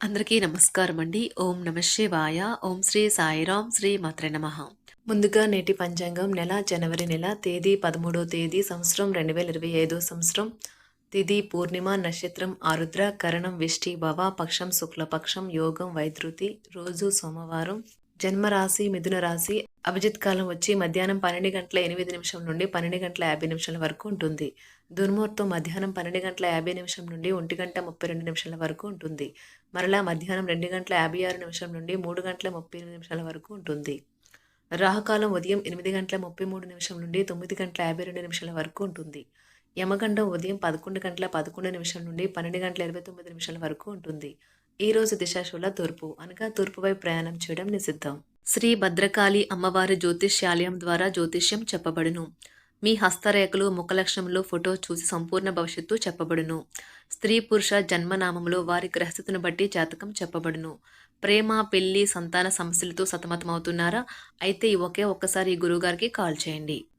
అందరికీ నమస్కారం అండి ఓం నమ శివాయ. ఓం శ్రీ సాయిరాం శ్రీ మాత్ర నమ. ముందుగా నేటి పంచాంగం నెల జనవరి నెల తేదీ పదమూడో తేదీ సంవత్సరం రెండు వేల ఇరవై ఐదో సంవత్సరం. తిథి పూర్ణిమ నక్షత్రం ఆరుద్ర కరణం విష్టి భవ పక్షం శుక్లపక్షం యోగం వైద్యుతి రోజు సోమవారం. జన్మరాశి మిథున రాశి అభిజిత్ కాలం వచ్చి మధ్యాహ్నం పన్నెండు గంటల ఎనిమిది నిమిషం నుండి పన్నెండు గంటల యాభై నిమిషాల వరకు ఉంటుంది. దుర్ముహూర్తం మధ్యాహ్నం పన్నెండు గంటల యాభై నిమిషం నుండి ఒంటి గంట ముప్పై రెండు నిమిషాల వరకు ఉంటుంది. మరలా మధ్యాహ్నం రెండు గంటల యాభై ఆరు నిమిషం నుండి మూడు గంటల ముప్పై ఎనిమిది నిమిషాల వరకు ఉంటుంది. రాహుకాలం ఉదయం ఎనిమిది గంటల ముప్పై మూడు నిమిషం నుండి తొమ్మిది గంటల యాభై రెండు నిమిషాల వరకు ఉంటుంది. యమగండం ఉదయం పదకొండు గంటల పదకొండు నిమిషం నుండి పన్నెండు గంటల ఇరవై తొమ్మిది నిమిషాల వరకు ఉంటుంది. ఈ రోజు దిశాశుల తూర్పు అనగా తూర్పుపై ప్రయాణం చేయడం నిషిద్ధం. శ్రీ భద్రకాళి అమ్మవారి జ్యోతిష్యాలయం ద్వారా జ్యోతిష్యం చెప్పబడును. మీ హస్తరేఖలు ముఖలక్షణంలో ఫోటో చూసి సంపూర్ణ భవిష్యత్తు చెప్పబడును. స్త్రీ పురుష జన్మనామంలో వారి గ్రహస్థితిని బట్టి జాతకం చెప్పబడును. ప్రేమ పెళ్ళి సంతాన సమస్యలతో సతమతమవుతున్నారా? అయితే ఒకే ఒక్కసారి ఈ గురువుగారికి కాల్ చేయండి.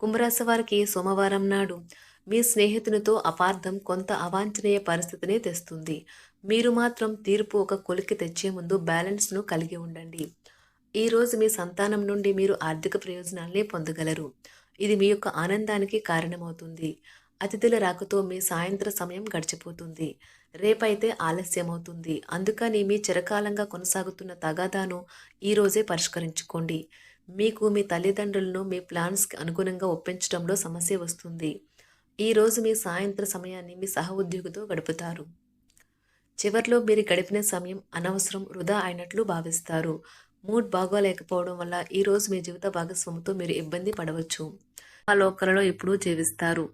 కుంభరాశి వారికి సోమవారం నాడు మీ స్నేహితునితో అపార్థం కొంత అవాంఛనీయ పరిస్థితిని తెస్తుంది. మీరు మాత్రం తీర్పు ఒక కొలికి తెచ్చే ముందు బ్యాలెన్స్ను కలిగి ఉండండి. ఈరోజు మీ సంతానం నుండి మీరు ఆర్థిక ప్రయోజనాల్ని పొందగలరు. ఇది మీ యొక్క ఆనందానికి కారణమవుతుంది. అతిథుల రాకతో మీ సాయంత్ర సమయం గడిచిపోతుంది. రేపైతే ఆలస్యమవుతుంది. అందుకని మీ చిరకాలంగా కొనసాగుతున్న తగాదాను ఈరోజే పరిష్కరించుకోండి. మీకు మీ తల్లిదండ్రులను మీ ప్లాన్స్కి అనుగుణంగా ఒప్పించడంలో సమస్య వస్తుంది. ఈరోజు మీ సాయంత్ర సమయాన్ని మీ సహ ఉద్యోగితో గడుపుతారు. చివర్లో మీరు గడిపిన సమయం అనవసరం వృధా అయినట్లు భావిస్తారు. మూడ్ బాగోలేకపోవడం వల్ల ఈరోజు మీ జీవిత భాగస్వామితో మీరు ఇబ్బంది పడవచ్చు. ఆ లోకలలో ఎప్పుడూ జీవిస్తారు.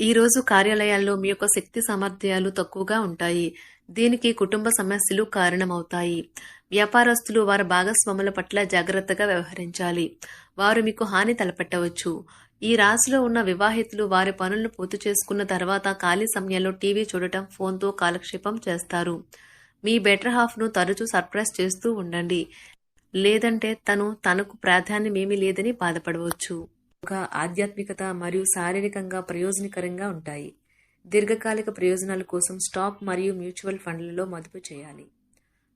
ఈరోజు కార్యాలయాల్లో మీ యొక్క శక్తి సామర్థ్యాలు తక్కువగా ఉంటాయి. దీనికి కుటుంబ సమస్యలు కారణమవుతాయి. వ్యాపారస్తులు వారి భాగస్వాముల పట్ల జాగ్రత్తగా వ్యవహరించాలి. వారు మీకు హాని తలపెట్టవచ్చు. ఈ రాశిలో ఉన్న వివాహితులు వారి పనులను పూర్తి చేసుకున్న తర్వాత ఖాళీ సమయంలో టీవీ చూడటం ఫోన్తో కాలక్షేపం చేస్తారు. మీ బెటర్ హాఫ్ను తరచూ సర్ప్రైజ్ చేస్తూ ఉండండి. లేదంటే తను తనకు ప్రాధాన్యమేమీ లేదని బాధపడవచ్చు. ఒక ఆధ్యాత్మికత మరియు శారీరకంగా ప్రయోజనకరంగా ఉంటాయి. దీర్ఘకాలిక ప్రయోజనాల కోసం స్టాక్ మరియు మ్యూచువల్ ఫండ్లలో మదుపు చేయాలి.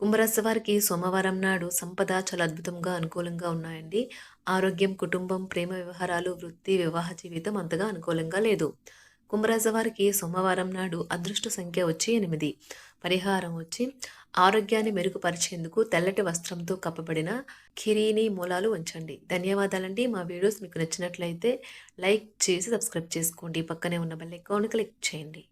కుంభరాశి వారికి సోమవారం నాడు సంపద చాలా అద్భుతంగా అనుకూలంగా ఉన్నాయండి. ఆరోగ్యం కుటుంబం ప్రేమ వ్యవహారాలు వృత్తి వివాహ జీవితం అంతగా అనుకూలంగా లేదు. కుంభరాశి వారికి సోమవారం నాడు అదృష్ట సంఖ్య వచ్చి ఎనిమిది. పరిహారం వచ్చి ఆరోగ్యాన్ని మెరుగుపరిచేందుకు తెల్లటి వస్త్రంతో కప్పబడిన కిరీని మూలాలు ఉంచండి. ధన్యవాదాలండి. మా వీడియోస్ మీకు నచ్చినట్లయితే లైక్ చేసి సబ్స్క్రైబ్ చేసుకోండి. పక్కనే ఉన్న బెల్ ఐకాన్ క్లిక్ చేయండి.